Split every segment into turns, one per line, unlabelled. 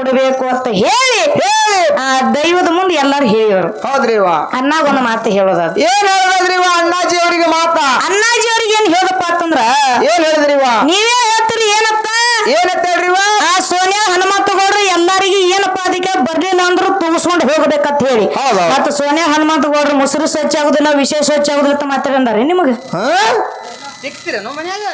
ಕೊಡಬೇಕು ಅಂತ ಹೇಳಿ ಆ ದೈವದ ಮುಂದೆ ಎಲ್ಲಾರು ಹೇಳಿದರು.
ಹೌದ್ರಿ ಇವ
ಅನ್ನಾಗ ಒಂದು ಮಾತು ಹೇಳೋದ
ಏನ್ ಹೇಳಿದ್ರಿ ಅಣ್ಣಾಜಿ ಅವರಿಗೆ ಮಾತಾ?
ಅಣ್ಣಾಜಿ ಅವ್ರಿಗೆ ಏನ್ ಹೇಳಪ್ಪ ಅಂತಂದ್ರ
ಏನ್ ಹೇಳಿದ್ರಿವ
ನೀವೇ ಹೇಳ್ತೀರಿ ಏನಪ್ಪ?
ಏನಂತ ಹೇಳ್ರಿ
ಆ ಸೋನಿಯಾ ಹನುಮಂತ ಗೌಡ್ರು ಎಲ್ಲಾರಿಗೆ ಏನಪ್ಪ ಅದಕ್ಕೆ ಬರ್ಲಿಲ್ಲ ಅಂದ್ರು ತೂಗಿಸ್ಕೊಂಡು ಹೋಗ್ಬೇಕಂತ ಹೇಳಿ.
ಮತ್ತೆ
ಮತ್ತ ಸೋನಿಯಾ ಹನುಮಂತ ಗೌಡ್ರು ಮೊಸರು ಸ್ವಚ್ಛ ಆಗುದಿಲ್ಲ ವಿಶೇಷ ಸ್ವಚ್ಛ ಆಗುದಿಲ್ಲ ಅಂತ ಮಾತಾಡಂದಾರೆ ನಿಮಗೆ.
ಮನ್ಯಾಗ?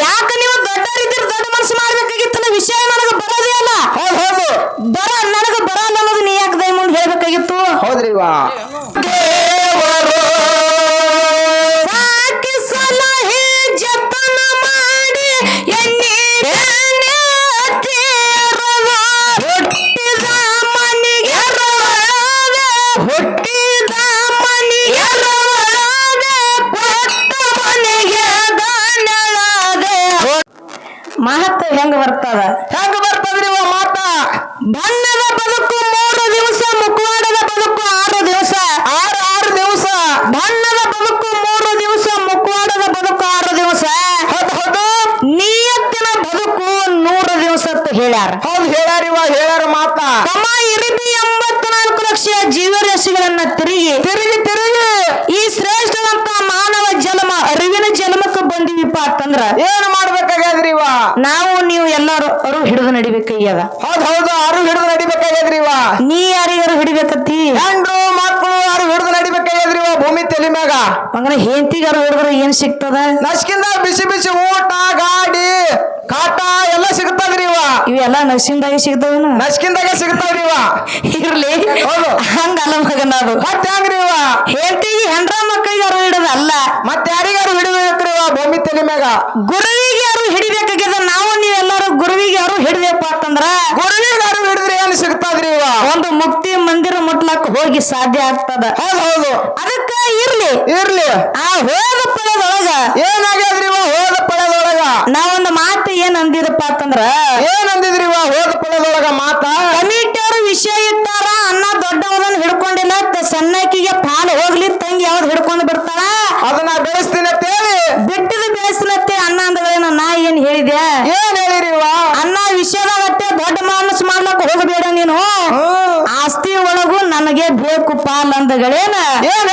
ಯಾಕ ನೀವು ದೊಡ್ಡವರಿದ್ದೀರಿ ದೊಡ್ಡ ಮನಸ್ಸು ಮಾಡ್ಬೇಕಾಗಿತ್ತಲ್ಲ ವಿಷಯ ನನಗೆ ಬರೋದೇ ಅಲ್ಲ.
ಹೌದ್ ಹೌದು.
ಬರ ನನಗೆ ಬರ ಅನ್ನೋದು ನೀ ಯಾಕೆ ದಯ ಮುಂದೆ ಹೇಳ್ಯಾರ.
ಹೌದ್ ಹೇಳ್ಯಾರ ಇವಾಗ ಹೇಳ್ಯಾರ ಮಾತಾ.
ತಮ್ಮ ಎಂಬತ್ನಾಲ್ಕು ಲಕ್ಷ ಜೀವರಾಶಿಗಳನ್ನ ತಿರುಗಿ.
ತಿರುಗಿ ತಿರುಗಿ.
ಈ ಶ್ರೇಷ್ಠವಂತ ಮಾನವ ಜನ್ಮ ಅರಿವಿನ ಜನ್ಮಕ್ಕೆ ಬಂದಿವಿಪ್ಪ ಅಂತಂದ್ರ
ಏನ್ ಮಾಡ್ಬೇಕಾಗ್ಯಾದ್ರಿ ಇವ?
ನಾವು ನೀವು ಎಲ್ಲಾರು ಅರು ಹಿಡಿದು ನಡಿಬೇಕಾಗ್ಯದ
ಹೌದ್ ಹೌದು ಅರು ಹಿಡಿದು ನಡಿಬೇಕಾಗ್ಯಾದ್ರಿ ಇವ.
ನೀ ಯಾರಿಗಾರು ಹಿಡಿಬೇಕತ್ತಿ?
ಹೆಂಡ್ರು ಮಕ್ಕಳು ಯಾರು ಹಿಡಿದು ನಡಿಬೇಕಾಗ್ಯಾದ್ರಿ ಇವ ಭೂಮಿ ತಲೆ ಮ್ಯಾಗ.
ಮಗನ ಹೆಂಡತಿಗಾರು ಹಿಡಿದ್ರೆ ಏನ್ ಸಿಗ್ತದ?
ನಸ್ಕಿಂದ ಬಿಸಿ ಬಿಸಿ ಊಟ ಗಾಡಿ ಕಾಟ ಎಲ್ಲ
ಇವೆಲ್ಲ ನರ್ಸಿಂಗ್ದಾಗ ಸಿಗ್ತಾವೇನು?
ನಸ್ಕಿಂದಾಗೆ ಸಿಗ್ತಾವ್ರಿ ಇವ.
ಇರ್ಲಿ.
ಹೌದು.
ಹಂಗಲ್ಲ ಮಗನ ಅದು.
ಮತ್ತೆ ಹೆಂಗ್ರಿ ಇವ?
ಹೆಂಡತಿಗೆ ಹೆಂಡ್ರ ಮಕ್ಕಳಿಗೆ ಅರು ಹಿಡೋದು ಅಲ್ಲ.
ಮತ್ತೆ ಯಾರಿಗಾರು ಹಿಡಿಬೇಕ್ರಿ ಇವ ಭೂಮಿ ತಲೆ ಮ್ಯಾಗ?
ಗುರುವಿಗೆ ಯಾರು ಹಿಡಿಬೇಕಾಗ್ಯದ? ನಾವು ನೀವೆಲ್ಲರೂ ಗುರುವಿಗೆ ಯಾರು ಹಿಡಿದಪ್ಪ ಅಂತಂದ್ರ
ಗುರುವಿಗಾರು ಹಿಡಿದ್ರೆ ಏನ್ ಸಿಗ್ತದ್ರಿ ಇವ?
ಒಂದು ಮುಕ್ತಿ ಮಂದಿರ ಮುಟ್ಲಕ್ ಹೋಗಿ ಸಾಧ್ಯ ಆಗ್ತದ.
ಹೌದ್ ಹೌದು.
ಅದಕ್ಕ ಇರ್ಲಿ.
ಇರ್ಲಿ.
ಆ ಹೋದ ಒಳಗ
ಏನಾಗ್ಯದ್ರಿ ಇವ? ಹೋದ ಪಳೆದೊಳಗ
ನಾವು ಅಂತಂದ್ರ
ಏನಂದಿದ್ರಿ ಇವ? ಹೋದ ಪಳೆದೊಳಗ ಮಾತಾ?
ಕಮಿಟಿಯವರು ವಿಷಯ ಇಟ್ಟಾರ ಅನ್ನ ದೊಡ್ಡವನ ಹಿಡ್ಕೊಂಡಿಲ್ಲ ಸಣ್ಣಕಿಗೆ ಪಾಲು ಹೋಗ್ಲಿ ತಂಗಿ ಯಾವ್ದು ಹಿಡ್ಕೊಂಡು ಬಿಡ್ತಾಳ?
ಅದನ್ನ ಬೆಳೆಸ್ತೀನಿ ಅಂತೇಳಿ
ಬಿಟ್ಟಿದ ಬೇಸಲತ್ತೆ ಅನ್ನ ಅಂದ್ರೇನ ನಾ ಏನ್ ಹೇಳಿದೆ?
ಏನ್ ಹೇಳಿರಿ ಇವ?
ಅನ್ನ ವಿಷಯದಾಗತ್ತೆ ದೊಡ್ಡ ಮಾನಸ್ ಮಾಡ್ಲಕ್ ಹೋಗಬೇಡ ನೀನು. ಆಸ್ತಿ ಒಳಗೂ ನನಗೆ ಬೇಕು ಪಾಲ್ ಅಂದಗಳೇನ?
ಏನ್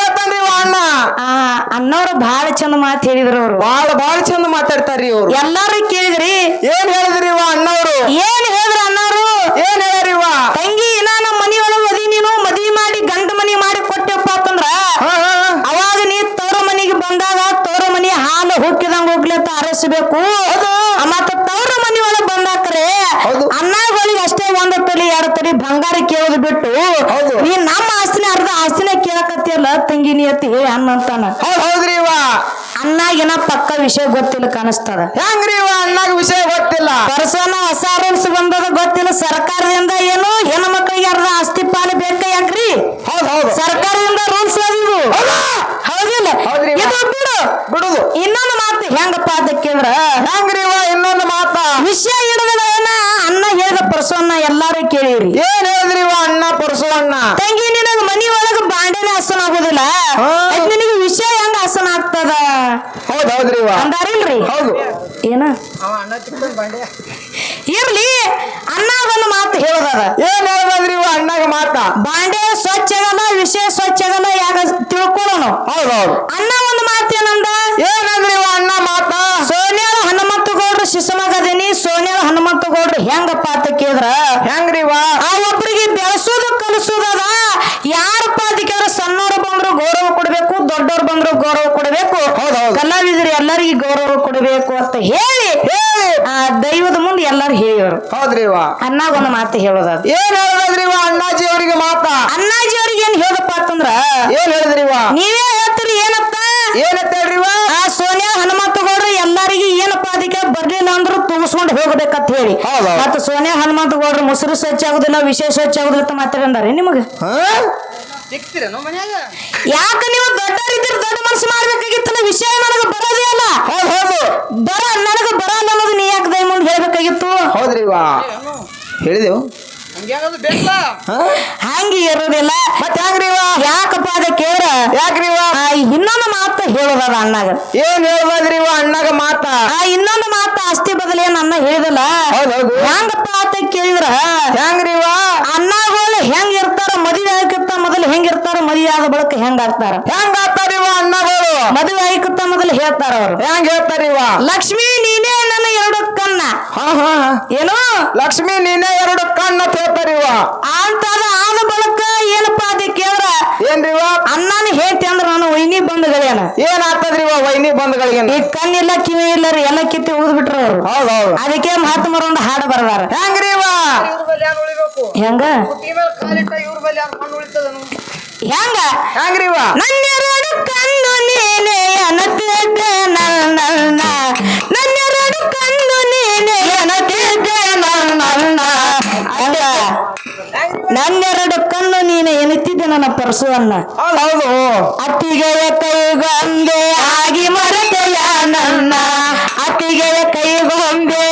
ಆ ಅಣ್ಣವ್ರು ಬಹಳ ಚಂದ ಮಾತು ಹೇಳಿದ್ರು ಅವ್ರು.
ಬಾಳ ಬಾಳ ಚಂದ ಮಾತಾಡ್ತಾರ್ರಿ ಅವ್ರು
ಎಲ್ಲಾರು ಕೇಳಿದ್ರಿ.
ಏನ್ ಹೇಳಿದ್ರಿ ಇವ ಅಣ್ಣವ್ರು?
ಏನ್ ಹೇಳಿದ್ರ ಅಣ್ಣವ್ರು
ಏನ್ ಹೇಳ್ಯಾರಿ ಇವ
ತಂಗಿ ಇನ್ನ ನಮ್ಮ ಮನಿಯೊಳಗ ಅದಿ ನೀನು ಮದ್ವಿ ಮಾಡಿ ಗಂಡ ಮನಿ ಮಾಡಿ ಕೊಟ್ಟೆಪ್ಪ ಅಂತಂದ್ರ
ಹಾ, ಹಾ, ಹಾ.
ಅವಾಗ ನೀ ತವ್ರ ಮನಿಗೆ ಬಂದಾಗ ತವ್ರ ಮನಿ ಹಾಲು ಹುಕ್ಕಿದಂಗ ಹೋಗ್ಲಿ ಅಂತ ಆರೈಸಬೇಕು ಮತ್ತ ತವ್ರ ಮನಿ ಒಳಗ್ ಬಂದಾಕ್ರೆ
ಹೌದು.
ಅನ್ನಗಳಿಗೆ ಅಷ್ಟೇ ಒಂದು ತಲಿ ಎರಡು ತಲಿ ಬಂಗಾರ ಕೇಳೋದು ಬಿಟ್ಟು
ಹೌದು.
ನೀ ನಮ್ಮ ಆಸ್ತಿನ ಅರ್ಧ ಆಸ್ತಿನ ಕೇಳಕತ್ತಿಯಲ್ಲ ಹೇಳಿ ಅನ್ನ ಅಂತಾನ.
ಹೌದ್ ಹೌದ್ರಿ ಇವ
ಅನ್ನಾಗಿನ ಪಕ್ಕ ವಿಷಯ ಗೊತ್ತಿಲ್ಲ ಕಾಣಿಸ್ತದ.
ಹೆಂಗ್ರಿ ಇವ ಅನ್ನಾಗ ವಿಷಯ ಗೊತ್ತಿಲ್ಲ?
ಪರ್ಸನ ಹೊಸ ರೂಲ್ಸ್ ಬಂದದ ಗೊತ್ತಿಲ್ಲ ಸರ್ಕಾರದಿಂದ ಏನು ಹೆಣ್ಣು ಮಕ್ಕಳಿಗೆ ಅರ್ಧ ಆಸ್ತಿ ಪಾಲು ಬೇಕ ಯಾಕ್ರಿ?
ಹೌದ್ ಹೌದು.
ಸರ್ಕಾರದಿಂದ ರೂಲ್ಸ್ ಅದು ಹೌದಿಲ್ಲ?
ಹೌದ್ರಿ.
ಇದು ಬಿಡು.
ಬಿಡುದು.
ಇನ್ನೊಂದು ಮಾತು ಹೆಂಗಪ್ಪ ಅಂತ ಕೇಳಿದ್ರ?
ಹೆಂಗ್ರಿ ಇವ ಇನ್ನೊಂದು ಮಾತ?
ವಿಷಯ ಹಿಡಿದಗಳೇನ ಅನ್ನ ಹೇಳಿದ ಪರ್ಸನ್ನ ಎಲ್ಲಾರು ಕೇಳಿರಿ.
ಏನ್ ಹೇಳಿದ್ರಿ ಇವ ಅಣ್ಣ ಪರಸು ಅಣ್ಣ
ತಂಗಿ ನಿನಗ ಮನಿ ಒಳಗ ಹಸನ ಆಗೋದಿಲ್ಲ? ನಿನಗೆ ವಿಷಯ ಹೆಂಗ ಹಸನ ಆಗ್ತದ?
ಹೌದ್ ಹೌದ್ರಿ
ಅಂದಾರಿಲ್ರಿ?
ಹೌದು.
ಏನ?
ಅವ ಅಣ್ಣ ತಿಕ್ಕೊಂಡ್ ಬಂಡೆ
ಇರ್ಲಿ ಅನ್ನ ಒಂದು ಮಾತು ಹೇಳದ
ಏನ್ ಹೇಳಿದ್ರಿ ಅಣ್ಣಗ ಮಾತ?
ಬಾಂಡೆ ಸ್ವಚ್ಛ ಆಗಲ್ಲ ವಿಷಯ ಸ್ವಚ್ಛ ಆಗಲ್ಲ ಯಾಕ ತಿಳ್ಕೊಳ್ಳೋಣ
ಹೌದ್ ಹೌದು.
ಅನ್ನ ಒಂದು ಮಾತು ಏನಂದ
ಏನಂದ್ರಿ ಇವ ಅಣ್ಣ ಮಾತ
ಸೋನ್ಯಾಳ ಹನುಮಂತ ಗೌಡ್ರು ಶಿಶುಮಗದೀನಿ ಸೋನ್ಯಾಳ ಹನುಮಂತ ಗೌಡ್ರು ಹೆಂಗಪ್ಪ ಅಂತ ಕೇಳಿದ್ರ
ಹೆಂಗ್ರಿ ಇವ
ಆ ಒಬ್ಬರಿಗೆ ಬೆಳೆಸೋದು ಕಲಿಸೋದದ ಯಾರಪ್ಪ ಅದಕ್ಕೆ ಸಣ್ಣವ್ರು ಬಂದ್ರು ಗೌರವ ಕೊಡಬೇಕು ದೊಡ್ಡವ್ರು ಬಂದ್ರು ಗೌರವ ಕೊಡಬೇಕು
ಹೌದ್ ಹೌದ್.
ಕಲಾವಿದರು ಎಲ್ಲರಿಗೂ ಗೌರವ ಕೊಡಬೇಕು ಅಂತ ಹೇಳಿ
ಹೇಳಿ
ಆ ದೈವದ ಮುಂದೆ ಎಲ್ಲರೂ
ಹೌದ್ರಿ ಇವ
ಅನ್ನಾಗ ಒಂದು ಮಾತು ಹೇಳೋದ
ಏನ್ ಹೇಳಿದ್ರಿ ಇವ ಅಣ್ಣಾಜಿ ಅವರಿಗೆ ಮಾತ?
ಅಣ್ಣಾಜಿ ಅವರಿಗೆ ಏನ್ ಹೇಳಪ್ಪ ಅಂತಂದ್ರ
ಏನ್ ಹೇಳಿದ್ರಿ ಇವ
ನೀವೇ ಹೇಳ್ತೀರಿ ಏನಪ್ಪ?
ಏನಂತ ಹೇಳ್ರಿ ಇವ
ಆ ಸೋನಿಯಾ ಹನುಮಂತ ಗೌಡ್ರು ಎಲ್ಲರಿಗೆ ಏನಪ್ಪ ಅದಕ್ಕೆ ಬರ್ಲಿಲ್ಲ ಅಂದ್ರು ತೂಗಿಸ್ಕೊಂಡು ಹೋಗ್ಬೇಕಂತ ಹೇಳಿ.
ಹೌದು.
ಮತ್ತೆ ಸೋನಿಯಾ ಹನುಮಂತ ಗೌಡ್ರು ಮೊಸರು ಸ್ವಚ್ಛ ಆಗುದಿಲ್ಲ ವಿಶೇಷ ಸ್ವಚ್ಛ ಆಗುದಿಲ್ಲ ಅಂತ ಮಾತಾಡಂದಾರೆ ನಿಮಗೆ.
ಹಾ?
ಸಿಕ್ತಿರೇನು ಮನ್ಯಾಗ?
ಯಾಕ ನೀವು ದೊಡ್ಡವರಿದ್ದೀರಿ ದೊಡ್ಡ ಮನಸ್ಸು ಮಾಡ್ಬೇಕಾಗಿತ್ತಲ್ಲ ವಿಷಯ ನನಗೆ ಬರೋದೇ ಅಲ್ಲ
ಹೌದು ಹೌದು.
ಬರ ನನಗೆ ಬರಲ್ಲ ಅನ್ನೋದು ನೀ ಯಾಕೆ ದಯ ಮುಂದೆ ಹೇಳ್ಬೇಕಾಗಿತ್ತು?
ಹೌದ್ರಿ
ವಾ
ಹೇಳಿದೆವು.
ಹಂಗ್ಯಾಗದು ಬೇಕಲ್ಲ
ಹಾ?
ಹಂಗೆ ಇರೋದಿಲ್ಲ.
ಮತ್ತೆ ಹೆಂಗ್ರಿ ಇವ?
ಯಾಕಪ್ಪ ಅದ ಕೇಳ
ಯಾಕ್ರಿ ಇವ?
ಇನ್ನೊಂದು ಮಾತು ಹೇಳೋದದ ಅಣ್ಣಾಗ.
ಏನ್ ಹೇಳ್ಬದ್ರಿ ಇವ ಅಣ್ಣಾಗ ಮಾತ?
ಆ ಇನ್ನೊಂದು ಮಾತು ಆಸ್ತಿ ಬದಲೇನು ಅನ್ನ ಹೇಳಿದಲ್ಲ.
ಹೌದ್ ಹೌದು.
ಹೆಂಗಪ್ಪ ಅಂತ ಕೇಳಿದ್ರ?
ಹೆಂಗ್ರಿ ಇವ
ಬಳಕ ಹೆಂಗ ಆಗ್ತಾರ?
ಹೆಂಗ ಆತಾರಿವ ಅಣ್ಣಗಳು?
ಮದುವೆ ಐಕುತ್ತ ಮೊದಲು ಹೇಳ್ತಾರ ಅವ್ರು.
ಹೆಂಗ್ ಹೇಳ್ತಾರಿವ
ಲಕ್ಷ್ಮಿ ನೀನೇ ನನ್ನ ಎರಡು ಕಣ್ಣ.
ಹಾ ಹಾ.
ಏನು?
ಲಕ್ಷ್ಮಿ ನೀನೇ ಎರಡು ಕಣ್ಣ ಅಂತ ಹೇಳ್ತಾರಿವ
ಆನ ಆದ ಬಳಕ ಏನಪ್ಪಾ ಅದ ಕೇಳ್ರ
ಏನ್ರಿವ
ಅಣ್ಣನ ಹೇಳ್ತಿ ಅಂದ್ರ ನಾನು ವೈನಿ ಬಂಧಗಳೇನ.
ಏನ್ ಆಗ್ತದ್ರಿವ ವೈನಿ ಬಂಧಗಳಿಗೆ
ಈ ಕಣ್ಣಿಲ್ಲ ಕಿವಿ ಇಲ್ಲ ರೀ ಎಲ್ಲ ಕಿತ್ತಿ ಉಳಿದ್ ಬಿಟ್ರ ಅವ್ರು.
ಹೌದೌದು. ಹೌದು
ಅದಕ್ಕೆ ಮಾತು ಒಂದು ಹಾಡು ಬರ್ದಾರ.
ಹೆಂಗ್ರಿ
ಹೆಂಗ?
ಹುಟ್ಟಿ ಮೇಲೆ ಕಾಲಿಟ್ಟ ಇವ್ರ ಬಲ್ಲಿ ಯಾರು ಮಣ್ಣು ಉಳಿತದನು
ಹೆಂಗ?
ಹೆಂಗ್ರಿವ
ನನ್ನೆರಡು ಕಣ್ಣು ನೀನೆ ಅನತಿದ್ದೆ ನನ್ನ ನನ್ನೆರಡು ಕಣ್ಣು ನೀನೆ ಅನತಿದ್ದೆ ನನ್ನ ನನ್ನೆರಡು ಕಣ್ಣು ನೀನೆ ಎನಿತಿದ್ದೆ ನನ್ನ ಪರಸುವನ್ನ.
ಹೌದು ಹೌದು.
ಅತ್ತಿಗೆಯ ಕೈಗೊಂದೆ ಆಗಿ ಮರೆತೆಯ ನನ್ನ. ಅತ್ತಿಗೆಯ ಕೈಗೊಂದೆ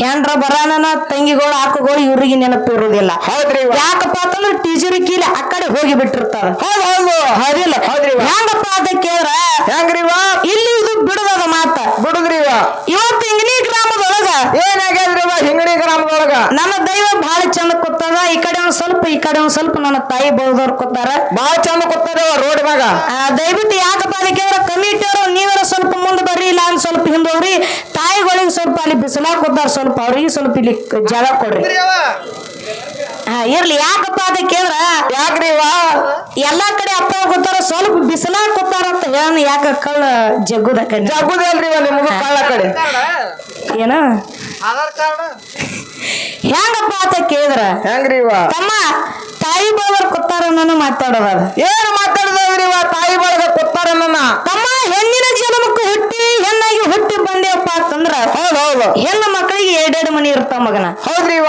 ಹೆಂಡ್ರ ಬರಾನ ತಂಗಿಗಳು ಹಾಕುಗಳು ಇವ್ರಿಗೆ ನೆನಪಿರುವುದಿಲ್ಲ
ಹೌದ್ರಿ
ಯಾಕಪ್ಪ ಅಂತಂದ್ರೆ ಟೀಚರ್ ಕೀಲಿ ಆ ಕಡೆ ಹೋಗಿ ಬಿಟ್ಟಿರ್ತಾರ.
ಹೌದ್ ಹೌದು.
ಹೌದಿಲ್ಲ?
ಹೌದ್ರಿ
ಹೆಂಗಪ್ಪ ಅಂತ ಕೇಳ್ರ
ಹೆಂಗ್ರಿವ
ಇಲ್ಲಿ ಇದು ಬಿಡದ ಮಾತ.
ಬಿಡುದ್ರಿವ
ಇವತ್ತು ಇಂಗಿನಿ ಗ್ರಾಮದೊಳಗ
ಏನ್ ಆಗ್ಯದ್ರಿವ ಹಿಂಗಡಿ ಗ್ರಾಮದೊಳಗ?
ನನ್ನ ದೈವ ಬಹಳ ಚಂದ ಕೊತ್ತದ ಈ ಕಡೆ ಒಂದ್ ಸ್ವಲ್ಪ ಈ ಕಡೆ ಒಂದ್ ಸ್ವಲ್ಪ ನನ್ನ ತಾಯಿ ಬಹುದವ್ರು ಕೊತ್ತಾರ
ಬಾಳ ಚಂದ ಕೊತ್ತಾರ ರೋಡ್ ಮ್ಯಾಗ.
ಆ, ದಯವಿಟ್ಟು ಯಾಕಪ್ಪ ಅದಕ್ಕೆ ಕಮಿಟಿ ನೀವರ ಸ್ವಲ್ಪ ಮುಂದೆ ಬರ್ರಿ ಇಲ್ಲ ಅಂದ್ ಸ್ವಲ್ಪ ಹಿಂದೋಗ್ರಿ ತಾಯಿಗಳಿಗೆ ಸ್ವಲ್ಪ ಅಲ್ಲಿ ಬಿಸಿಲಾಗ ಕೂತಾರ ಸ್ವಲ್ಪ ಅವ್ರಿಗೆ ಸ್ವಲ್ಪ ಇಲ್ಲಿ ಜಾಗ ಕೊಡ್ರಿ. ಹಾ ಇರ್ಲಿ. ಯಾಕಪ್ಪ ಅದಕ್ಕೆ ಯಾಕ್ರಿ
ವಾ
ಎಲ್ಲಾ ಕಡೆ ಅಪ್ಪ ಕೂತಾರ ಸ್ವಲ್ಪ ಬಿಸಿಲಾಗ ಕೂತಾರ ಅಂತ ಹೇಳ ಯಾಕ ಕಳ್ಳ ಜಗ್ಗುದ
ಜಗ್ಗುದಲ್ರಿ ಕಳ್ಳ ಕಡೆ?
ಏನ?
ಆಧಾರ್ ಕಾರ್ಡ್?
ಹೆಂಗಪ್ಪ ಅಂತ ಕೇಳಿದ್ರ?
ಹೆಂಗ್ರಿವ
ತಮ್ಮ ತಾಯಿ ಬಳಗ ಕೊತ್ತಾರನ್ನ ಮಾತಾಡೋದ
ಏನು ಏನ್ ಇವ ತಾಯಿ ಬಳಗ ಕೊತ್ತಾರನ್ನ
ತಮ್ಮ ಹೆಣ್ಣಿನ ಜನ್ಮಕ್ಕೆ ಹುಟ್ಟಿ ಹೆಣ್ಣಾಗಿ ಹುಟ್ಟಿ ಬಂದೇವಪ್ಪ ಅಂತಂದ್ರ
ಹೌದೌದು ಹೌದು.
ಹೆಣ್ಣು ಮಕ್ಕಳಿಗೆ ಎರಡೆರಡು ಮನಿ ಇರ್ತಾವ ಮಗನ?
ಹೌದ್ರಿವ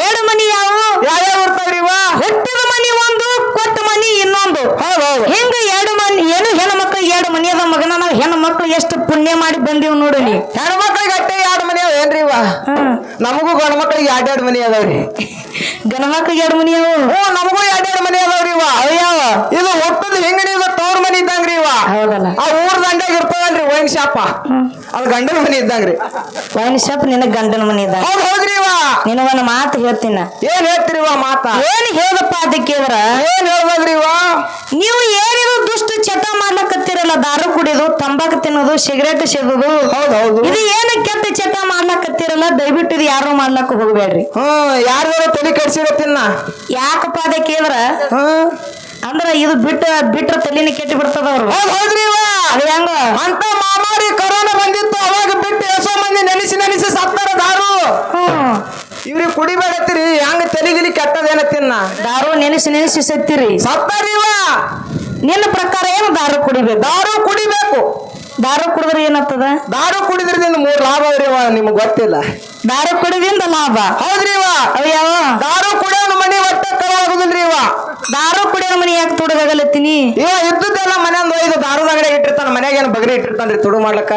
ಎರಡು ಮನಿ ಯಾವ?
ಯಾವ್ಯಾವ ವಾ
ಹುಟ್ಟಿದ ಮನಿ ಒಂದು ಕೊಟ್ಟ ಮನಿ ಇನ್ನೊಂದು.
ಹೌದೌದು ಹೌದು.
ಹಿಂಗ ಎರಡು ಮನಿ ಏನು ಹೆಣ್ಣು ಮಕ್ಕಳಿಗೆ ಎರಡು ಮನಿ ಅದ ಮಗನ? ನಾವು ಹೆಣ್ಣು ಮಕ್ಕಳು ಎಷ್ಟು ಪುಣ್ಯ ಮಾಡಿ ಬಂದೀವಿ ನೋಡಿ ಹೆಣ್ಣು
ಮಕ್ಕಳಿಗೆ ಅಟ್ಟೆ ಎರಡು ಮನಿ ಏನ್ರಿ
ಇವ?
ನಮಗೂ ಗಂಡ ಮಕ್ಳಿಗೆ ಎರಡ್ ಎರಡ್ ಮನಿ ಅದಾವ್ರಿ.
ಗಂಡ ಮಕ್ಕಳಿಗೆ ಎರಡು ಮನಿ ಅವು
ಹ್ಞೂ ನಮಗೂ ಎರಡ್ ಎರಡ್ ಮನಿ ಅದಾವ್ರಿವ
ಯಾವ
ಇದು ಒಟ್ಟದ ಹೆಂಗ ಇದು ತವ್ರ ಮನಿ ಇದ್ದಂಗ್ರಿ ಇವ.
ಹೌದಲ್ಲ.
ಆ ಊರ್ ದಂಡ್ಯಾಗ ಇರ್ತದಲ್ರಿ ವೈನ್ ಶಾಪ. ಅದು ಗಂಡನ ಮನಿ ಇದ್ದಂಗ್ರಿ.
ವೈನ್ ಶಾಪ್ ನಿನ್ನ ಗಂಡನ ಮನಿ ಇದ್ದ
ಹೌದ್ ಹೌದ್ರಿ ಇವ.
ನಿನಗೊಂದು ಮಾತು ಹೇಳ್ತೀನ.
ಏನ್ ಹೇಳ್ತಿರಿ ಮಾತ?
ಏನ್ ಹೇಳಪ್ಪ ಅದಕ್ಕೆ ಕೇಳಿದ್ರ
ಏನ್ ಹೇಳ್ಬೋದ್ರಿ ಇವ
ನೀವು ಏನಿದು ದುಷ್ಟ ಚಟ ಮಾಡ್ಲಕತ್ತೀರಲ್ಲ ದಾರು ಕುಡಿಯೋದು ತಂಬಾಕು ತಿನ್ನೋದು ಸಿಗರೇಟ್ ಸೇದೋದು
ಹೌದ್ ಹೌದು.
ಇದು ಏನ ಕೆಟ್ಟ ಚಟ ಮಾಡ್ಲಕತ್ತೀರಲ್ಲ? ದಯವಿಟ್ಟು ಇದು ಯಾರು ಮಾಡ್ಲಾಕ ಹೋಗ್ಬೇಡ್ರಿ.
ಹ್ಮ್ ಯಾರ್ದಾರ ತಲೆ ಕೆಡ್ಸಿರ ತಿನ್ನ.
ಯಾಕಪ್ಪ ಅದ
ಕೇಂದ್ರ
ಅಂದ್ರ ಇದು ಬಿಟ್ಟ ಬಿಟ್ರ ತಲೆನ ಕೆಟ್ಟ ಬಿಡ್ತದ ಅವ್ರು.
ಹೌದು ಹೌದ್ರಿ
ಅದು ಹೆಂಗ?
ಅಂತ ಮಾಮಾರಿ ಕರೋನಾ ಬಂದಿತ್ತು ಅವಾಗ ಬಿಟ್ಟು ಎಷ್ಟೋ ಮಂದಿ ನೆನೆಸಿ ನೆನೆಸಿ ಸತ್ತಾರ ದಾರು. ಇವ್ರಿಗೆ ಕುಡಿಬೇಡತ್ತೀರಿ ಹೆಂಗ ತಲೆಗಿಲಿ ಕೆಟ್ಟದೇನ ತಿನ್ನ?
ದಾರು ನೆನೆಸಿ ನೆನೆಸಿ ಸತ್ತಿರಿ.
ಸತ್ತಾರಿವ.
ನಿನ್ನ ಪ್ರಕಾರ ಏನು ದಾರು ಕುಡಿಬೇಕು?
ದಾರು
ದಾರು ಕುಡಿದ್ರೆ ಏನಾಗ್ತದ?
ದಾರು ಕುಡಿದ್ರಿಂದ ಮೂರ್ ಲಾಭ ಅವ್ರಿವ ನಿಮ್ಗೆ ಗೊತ್ತಿಲ್ಲ.
ದಾರು ಕುಡಿದಿಂದ ಲಾಭ?
ಹೌದ್ರಿ
ಅಯ್ಯವ
ದಾರು ಕುಡಿಯೋನ್ ಮನಿ ಒಟ್ಟ ಕರವಾಗುದಿಲ್ರಿ ಇವ
ದಾರು ಕುಡಿಯೋ ಮನಿ ಯಾಕೆ ತುಡುಗಾಗಲತ್ತೀನಿ?
ಇವ ಇದ್ದದ್ದೆಲ್ಲ ಒಂದು ಒಯ್ದು ದಾರು ಅಂಗಡಿ ಇಟ್ಟಿರ್ತಾನ ಮನ್ಯಾಗ ಏನು ಬಗರಿ ಇಟ್ಟಿರ್ತಾನ್ರಿ ತುಡು ಮಾಡ್ಲಕ್ಕ?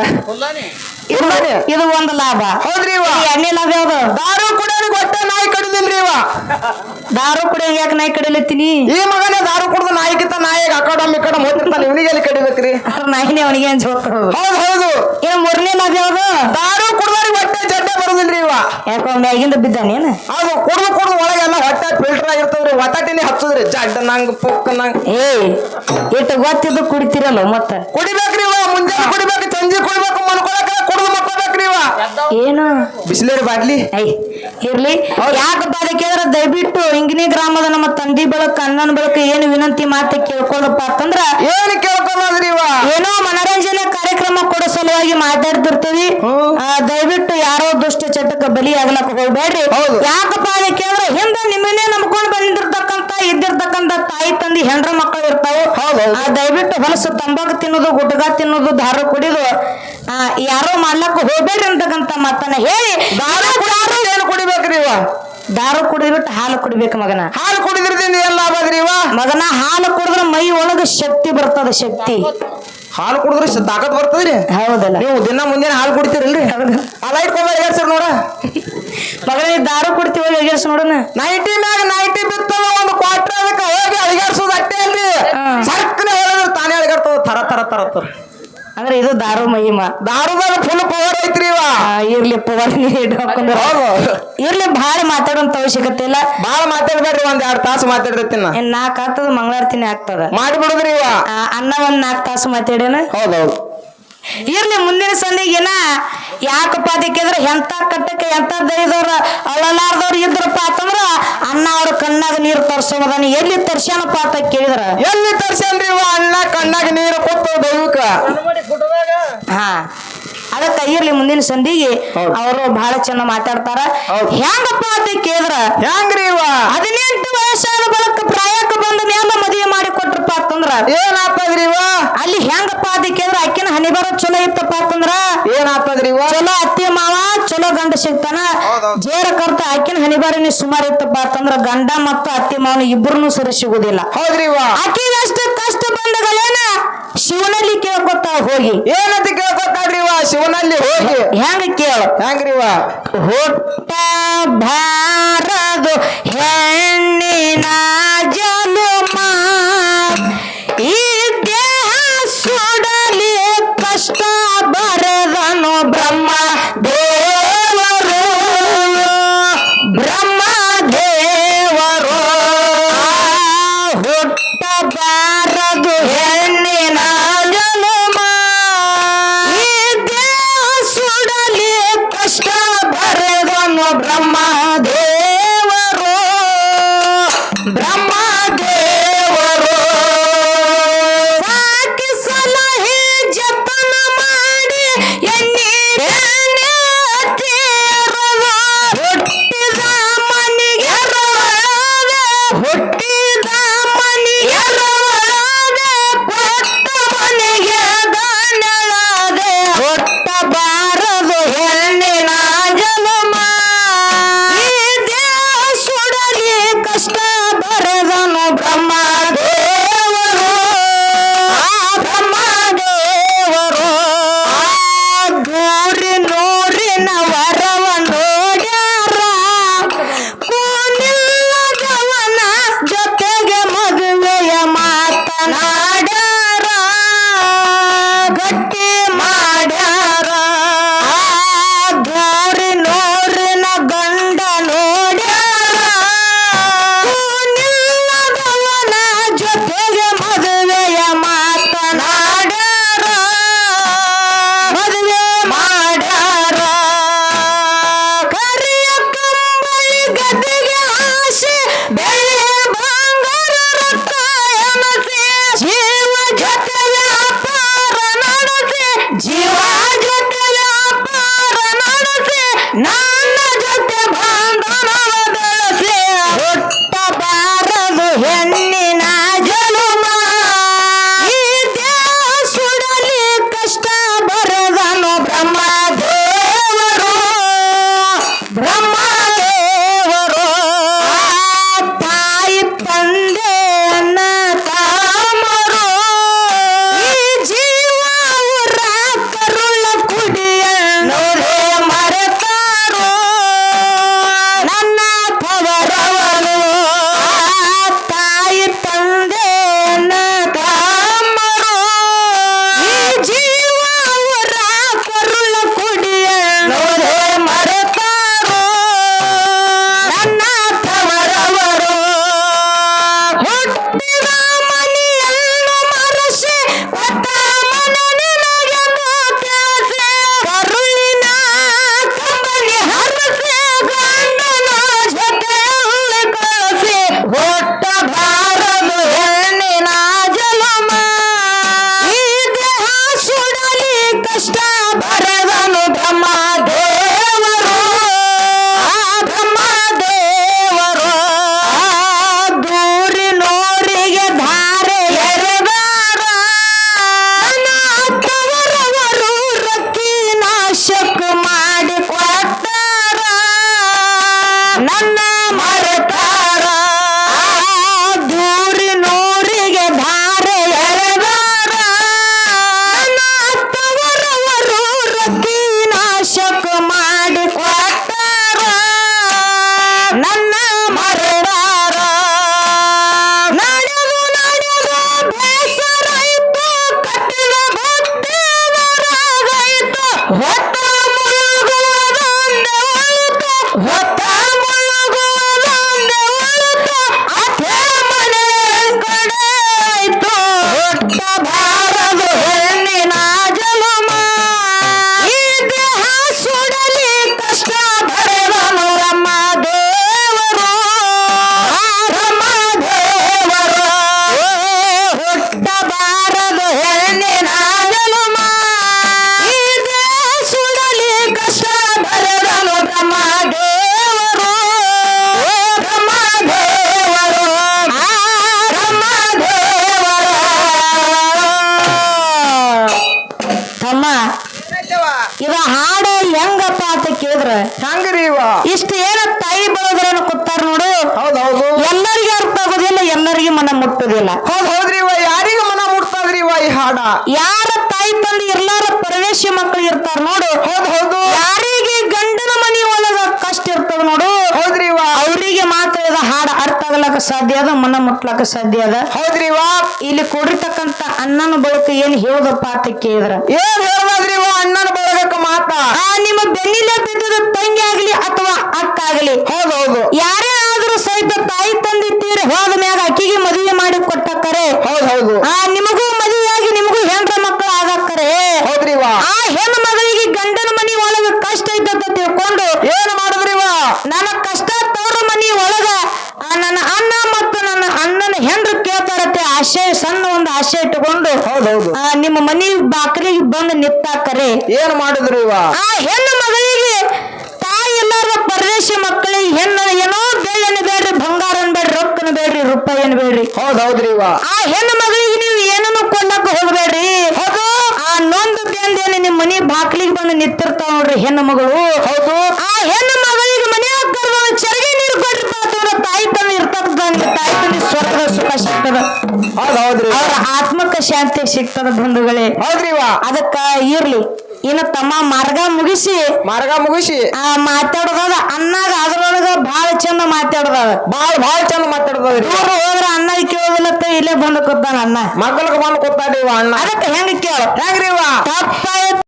ಇದು ಒಂದು ಲಾಭ.
ಹೌದ್ರಿ ಇವ.
ಎಣ್ಣೆ ಲಾಭ ಯಾವ್ದು?
ದಾರು ಕುಡಿಯೋನಿಗೆ ಒಟ್ಟ ನಾಯಿ ಕಡಿದಿಲ್ರಿ ಇವ.
ದಾರು ಕುಡಿಯೋ ಯಾಕೆ ನಾಯಿ ಕಡಿಲತ್ತೀನಿ?
ಈ ಮಗನೇ ದಾರು ಕುಡ್ದು ನಾಯಿಗಿಂತ ನಾಯಿಗೆ ಅಕಡಮ್ ಈ ಕಡೆ ಹೋಗ್ತಿರ್ತಾನೆ ಇವನಿಗೆ ಎಲ್ಲಿ ಕಡಿಬೇಕ್ರಿ
ನಾಯಿನೇ ಅವನಿಗೆ ಹೌದು
ಹೌದ್ ಹೌದು.
ಏನ್ ಮೂರನೇ ಲಾಭ ಯಾವ್ದು?
ದಾರು ಕುಡ್ದವ್ರಿಗೆ ಒಟ್ಟೆ ಜಡ್ಡೆ ಬರುದಿಲ್ರಿ ಇವ.
ಯಾಕೋ ಮ್ಯಾಗಿಂದ ಬಿದ್ದಾನೇನು
ಅದು ಕುಡ್ದು ಕುಡ್ದು ಒಳಗೆಲ್ಲ ಹೊಟ್ಟೆ ಫಿಲ್ಟರ್ ಆಗಿರ್ತಾವ್ರಿ ಒತ್ತಾಟಿನಿ ಹಚ್ಚುದ್ರಿ. ಜಡ್ಡ ನಂಗ್ ಪುಕ್ ನಂಗ್.
ಏಯ್ ಇಟ್ಟು ಗೊತ್ತಿದ್ದು ಕುಡಿತೀರಲ್ಲ ಮತ್ತೆ?
ಕುಡಿಬೇಕ್ರಿ ಇವ ಮುಂಜಾನೆ ಕುಡಿಬೇಕು ಸಂಜೆ ಕುಡಿಬೇಕು ಇವ
ಏನು?
ಬಿಸಿಲೇರಿ ಬಾಡ್ಲಿ
ಐ ಇರ್ಲಿ. ಯಾಕಪ್ಪ ಅದಕ್ಕೆ ಕೇಳ್ರ ದಯವಿಟ್ಟು ಇಂಗಿನಿ ಗ್ರಾಮದ ನಮ್ಮ ತಂದಿ ಬೆಳಕ ಅಣ್ಣನ ಬೆಳಕ ಏನು ವಿನಂತಿ ಮಾತು ಕೇಳ್ಕೊಳ್ಳಪ್ಪ ಅಂತಂದ್ರ
ಏನು ಕೇಳ್ಕೊಳ್ಳೋದ್ರಿ
ಏನೋ ಮನರಂಜನೆ ಕಾರ್ಯಕ್ರಮ ಕೊಡೋ ಸಲುವಾಗಿ ಮಾತಾಡ್ತಿರ್ತೀವಿ. ಆ, ದಯವಿಟ್ಟು ಯಾರೋ ದುಷ್ಟ ಚಟಕ್ಕೆ ಬಲಿ ಆಗ್ಲಕ್ಕ ಹೋಗ್ಬೇಡ್ರಿ. ಯಾಕಪ್ಪ ಅದಕ್ಕೆ ಕೇಳಿದ್ರೆ ಹಿಂದೆ ನಿಮ್ಮನ್ನೇ ನಂಬ್ಕೊಂಡು ಬಂದಿರ್ತಕ್ಕಂತ ಇದ್ದಿರ್ತಕ್ಕಂತ ತಾಯಿ ತಂದಿ ಹೆಂಡ್ರ ಮಕ್ಕಳು ಇರ್ತಾವೆ. ಆ, ದಯವಿಟ್ಟು ಹೊಲಸು ತಂಬಾಕು ತಿನ್ನೋದು ಗುಡ್ಗ ತಿನ್ನೋದು ದಾರು ಕುಡಿದು ಆ, ಯಾರೋ ಮಾಡ್ಲಕ್ಕ ಹೋಗ್ಬೇಡ್ರಿ ಅಂತಕ್ಕಂಥ ಮಾತನ್ನ ಹೇಳಿ
ದಾರು ಏನ್ ಕುಡಿಬೇಕ್ರಿ ಇವ?
ದಾರು ಕುಡಿದ್ಬಿಟ್ಟು ಹಾಲು ಕುಡಿಬೇಕು ಮಗನ.
ಹಾಲು ಕುಡಿದ್ರದಿಂದ ಏನ್ ಲಾಭ ಅದ್ರಿ ಇವ?
ಮಗನ ಹಾಲು ಕುಡಿದ್ರೆ ಮೈ ಒಳಗ ಶಕ್ತಿ ಬರ್ತದ ಶಕ್ತಿ.
ಹಾಲು ಕುಡಿದ್ರೆ ತಾಕತ್ ಬರ್ತದ್ರಿ?
ಹೌದಲ್ಲ.
ನೀವು ದಿನ ಮುಂದಿನ ಹಾಲು ಕುಡಿತೀರಲ್ರಿ? ಆ ಲೈಟ್ ಸರ್ ನೋಡ.
ಮಗನ ದಾರು ಕುಡ್ತೀವಿ ಎಗರ್ಸ್ ನೋಡೋಣ.
ನೈಟಿ ಮ್ಯಾಗ ನೈಟಿ ಬಿತ್ತದ ಅಳಿಗಾಡ್ಸೋದು ಅಟ್ಟೆ ಅಲ್ರಿ. ಸರ್ಕನೆ ಹೇಳಿದ್ರೆ ತಾನೇ ಅಳಿಗಾಡ್ತದ ತರ ತರ ತರ ತರ
ಅಂದ್ರೆ ಇದು ದಾರು ಮಹಿಮ.
ದಾರುದಾಗ ಫುಲ್ ಪವರ್ ಐತ್ರಿ ಇವ.
ಇರ್ಲಿ ಪವರ್ ಇರ್ಲಿ ಭಾಳ ಮಾತಾಡುವಂತ ಅವಶ್ಯಕತೆ ಇಲ್ಲ.
ಬಾಳ ಮಾತಾಡ್ಬೇಡ್ರಿ ಒಂದ್ ಎರಡ್ ತಾಸು ಮಾತಾಡಿರ್ತೀನಿ
ನಾಲ್ಕು ಆಗ್ತದ ಮಂಗಳಾರತಿನೇ ಆಗ್ತದ.
ಮಾಡಿಬಿಡುದ್ರಿ ಇವ.
ಅನ್ನ ಒಂದ್ ನಾಲ್ಕು ತಾಸು ಮಾತಾಡೇನ
ಹೌದೌದು
ಇರ್ಲಿ ಮುಂದಿನ ಸಂದಿಗೆನ? ಯಾಕಪ್ಪ ಅದಕ್ಕಿದ್ರೆ ಎಂತ ಕಟ್ಟಕ್ಕೆ ಎಂತ ದೈದವ್ರ ಅಳಲಾರ್ದವ್ರು ಇದ್ರಪ್ಪ ಅಂತಂದ್ರ ಅಣ್ಣ ಅವ್ರ ಕಣ್ಣಾಗ ನೀರು ತರ್ಸೋದನ್ನ ಎಲ್ಲಿ ತರ್ಸ್ಯಾನಪ್ಪ ಅಂತ ಕೇಳಿದ್ರ?
ಎಲ್ಲಿ ತರ್ಸ್ಯಾನ್ರಿ ಇವ ಅಣ್ಣ ಕಣ್ಣಾಗ ನೀರು ಕೊಟ್ಟು
ದೈವಕ
ಹಾ. ಅದಕ್ಕ ಇರ್ಲಿ ಮುಂದಿನ ಸಂದಿಗೆ ಅವರು ಬಹಳ ಚೆನ್ನ ಮಾತಾಡ್ತಾರ. ಹೆಂಗಪ್ಪ ಅಂತ ಕೇಳಿದ್ರ?
ಹೆಂಗ್ರಿ ಇವ?
ಹದಿನೆಂಟು ವಯಸ್ಸಾದ ಬಳಕ ಪ್ರಾಯಕ್ಕೆ ಬಂದ ಮೇಲೆ ಮದುವೆ ಮಾಡಿ ಅಂತಂದ್ರ?
ಏನಾಗ್ತದ್ರಿ ಇವ?
ಅಲ್ಲಿ ಹೆಂಗಪ್ಪ ಪಾದಿ ಕೇಳಿದ್ರ ಅಕ್ಕಿನ ಹನಿ ಬರೋ ಚಲೋ ಇತ್ತಪ್ಪ ಅಂತಂದ್ರ?
ಏನಾಗ್ತದ್ರಿ ಇವ?
ಚಲೋ ಅತ್ತಿ ಮಾವ ಚಲೋ ಗಂಡ ಸಿಗ್ತಾನ. ಜೇರ ಕರ್ತ ಆಕಿನ ಹನಿಬಾರಿನಿ ಸುಮಾರು ಇತ್ತಪ್ಪ ಅಂತಂದ್ರ ಗಂಡ ಮತ್ತು ಅತ್ತಿ ಮಾವನ ಇಬ್ಬರು ಸರಿ ಸಿಗುದಿಲ್ಲ.
ಹೌದ್ರಿ ಇವ?
ಆಕಿಗೆ ಅಷ್ಟು ಕಷ್ಟ ಬಂದಗಳೇನ ಶಿವನಲ್ಲಿ ಕೇಳ್ಕೊತಾ ಹೋಗಿ.
ಏನಂತ ಕೇಳ್ಕೊತಾಳ್ರಿ ಇವ? ಶಿವನಲ್ಲಿ ಹೋಗಿ.
ಹೆಂಗ ಕೇಳ?
ಹೆಂಗ್ರಿ ಇವ?
ಹುಟ್ಟ ಬಾರದು ಹೆಣ್ಣಿನ ಹುಟ್ಟಬಾರದು ಮನ ಹೋದ್ರಿ
ಹೌದ್ ಹೌದ್ರಿ ಇವ ಯಾರಿಗ ಮನ ಮುಟ್ತದ್ರಿ ಇವ ಈ ಹಾಡ?
ಯಾರ ತಾಯಿ ತಂದೆ ಇರ್ಲಾರ ಪರದೇಶಿ ಮಕ್ಕಳು ಇರ್ತಾರ ನೋಡು.
ಹೌದ್ ಹೌದು
ಯಾರಿಗೆ ಗಂಡನ ಮನಿ ಒಳಗ ಕಷ್ಟ ಇರ್ತದ ನೋಡು.
ಹೌದ್ರಿ ಇವ
ಅವರಿಗೆ ಮಾತ್ರ ಇದು ಹಾಡ ಅರ್ಥ ಆಗ್ಲಕ್ಕ ಸಾಧ್ಯ ಅದ ಮನ ಮುಟ್ಲಕ್ಕ ಸಾಧ್ಯ ಅದ.
ಹೌದ್ರಿ ಇವ
ಇಲ್ಲಿ ಕೊಡಿರ್ತಕ್ಕಂತ ಅಣ್ಣನ ಬಳಕ ಏನ್ ಹೇಳದಪ್ಪ ಅಂತ ಕೇಳಿದ್ರ.
ಏನ್ ಹೇಳ್ಬೋದ್ರಿ ಇವ ಅಣ್ಣನ ಬಳಗಕ್ಕ ಮಾತ?
ಆ ನಿಮ್ಮ ಬೆನ್ನಿಲೆ ಬಿದ್ದದ ತಂಗಿ ಆಗ್ಲಿ ಅಥವಾ ಅಕ್ಕ ಆಗ್ಲಿ.
ಹೌದ್ ಹೌದು
ಯಾರೇ ಆದ್ರೂ ಸಹಿತ ತಾಯಿ ತಂದೆ ತೀರಿ ಹೋದ ಆ ನಿಮಗೂ ಮದುವೆಯಾಗಿ ನಿಮಗೂ ಹೆಂಡ್ರ ಮಕ್ಕಳು ಆಗಕ್ಕರೆ?
ಹೌದ್ರಿ ಇವ
ಆ ಹೆಣ್ಣು ಮಗಳಿಗೆ ಗಂಡನ ಮನಿ ಒಳಗ ಕಷ್ಟ ಐತಂತ ತಿಳ್ಕೊಂಡು
ಏನ್ ಮಾಡಿದ್ರಿ ಇವ
ನನ್ನ ಕಷ್ಟ ತವ್ರ ಮನಿ ಒಳಗ ಆ ನನ್ನ ಅಣ್ಣ ಮತ್ತು ನನ್ನ ಅಣ್ಣನ ಹೆಂಡ್ರು ಕೇಳ್ತಾರತ್ತೆ ಆಶೆ ಸಣ್ಣ ಒಂದು ಆಶೆ ಇಟ್ಟುಕೊಂಡು
ಹೌದು ಹೌದು
ಆ ನಿಮ್ಮ ಮನಿ ಬಾಕಲಿಗೆ ಬಂದು ನಿಂತಾಕರೆ.
ಏನು ಮಾಡಿದ್ರಿ ಇವ
ಆ ಹೆಣ್ಣು ಮಗಳಿಗೆ ತಾಯಿ ಇಲ್ಲಾರ್ದ ಪರದೇಶಿ ಮಕ್ಕಳಿಗೆ ಹೆಣ್ಣು ಏನೋ ಬಂಗಾರನ ಬೇಡ್ರಿ ಬೇಡ್ರಿ ರೂಪಾಯಿನ ಬೇಡ್ರಿ?
ಹೌದ್ ಹೌದ್ರಿ ಇವ
ಆ ಹೆಣ್ಣು ಮಗಳಿಗೆ ನೀವು ಏನನ್ನು ಕೊಡಕ್ ಹೋಗ್ಬೇಡ್ರಿ. ಹೌದು. ಆ ನೊಂದು ಬೆಂದೇನೆ ನಿಮ್ ಮನಿ ಬಾಕ್ಲಿಗೆ ಬಂದು ನಿಂತಿರ್ತಾವ ನೋಡ್ರಿ ಹೆಣ್ಣು ಮಗಳು.
ಹೌದು.
ಆ ಹೆಣ್ಣು ಮಗಳಿಗೆ ಮನೆಯಾಗ ಕರೆದ ಚರಗಿ ನೀರು ಕೊಟ್ಟಿರ್ತಾವ ತಾಯಿ ತಂದೆ ಇರ್ತದ ತಾಯಿ ತಂದೆ ಸ್ವರ್ಗ ಸುಖ ಸಿಗ್ತದ.
ಹೌದ್ ಹೌದ್ರಿ
ಅವರ ಆತ್ಮಕ ಶಾಂತಿ ಸಿಗ್ತದ ಬಂಧುಗಳೇ.
ಹೌದ್ರಿ ಇವ
ಅದಕ್ಕ ಇರ್ಲಿ. ಇನ್ನು ತಮ್ಮ ಮಾರ್ಗ ಮುಗಿಸಿ
ಮಾರ್ಗ ಮುಗಿಸಿ.
ಆ ಮಾತಾಡೋದ ಅನ್ನಾಗ ಅದ್ರೊಳಗ ಬಹಳ ಚಂದ ಮಾತಾಡೋದ
ಬಾಳ ಬಾಳ ಚಂದ ಮಾತಾಡ್ತದ್ರಿ
ದೂರ ಹೋದ್ರ ಅನ್ನ ಕೇಳೋದಿಲ್ಲತ್ತ ಇಲ್ಲೇ ಬಂದು ಕೂತಾನ ಅನ್ನ
ಮಕ್ಕಳಿಗೆ ಬಂದು ಕೊತ್ತಾಡಿವ ಇವ ಅಣ್ಣ.
ಅದಕ್ಕೆ ಹೆಂಗ ಕೇಳ?
ಹೆಂಗ್ರಿ ಇವ?
ತಪ್ಪಾಯ್ತು.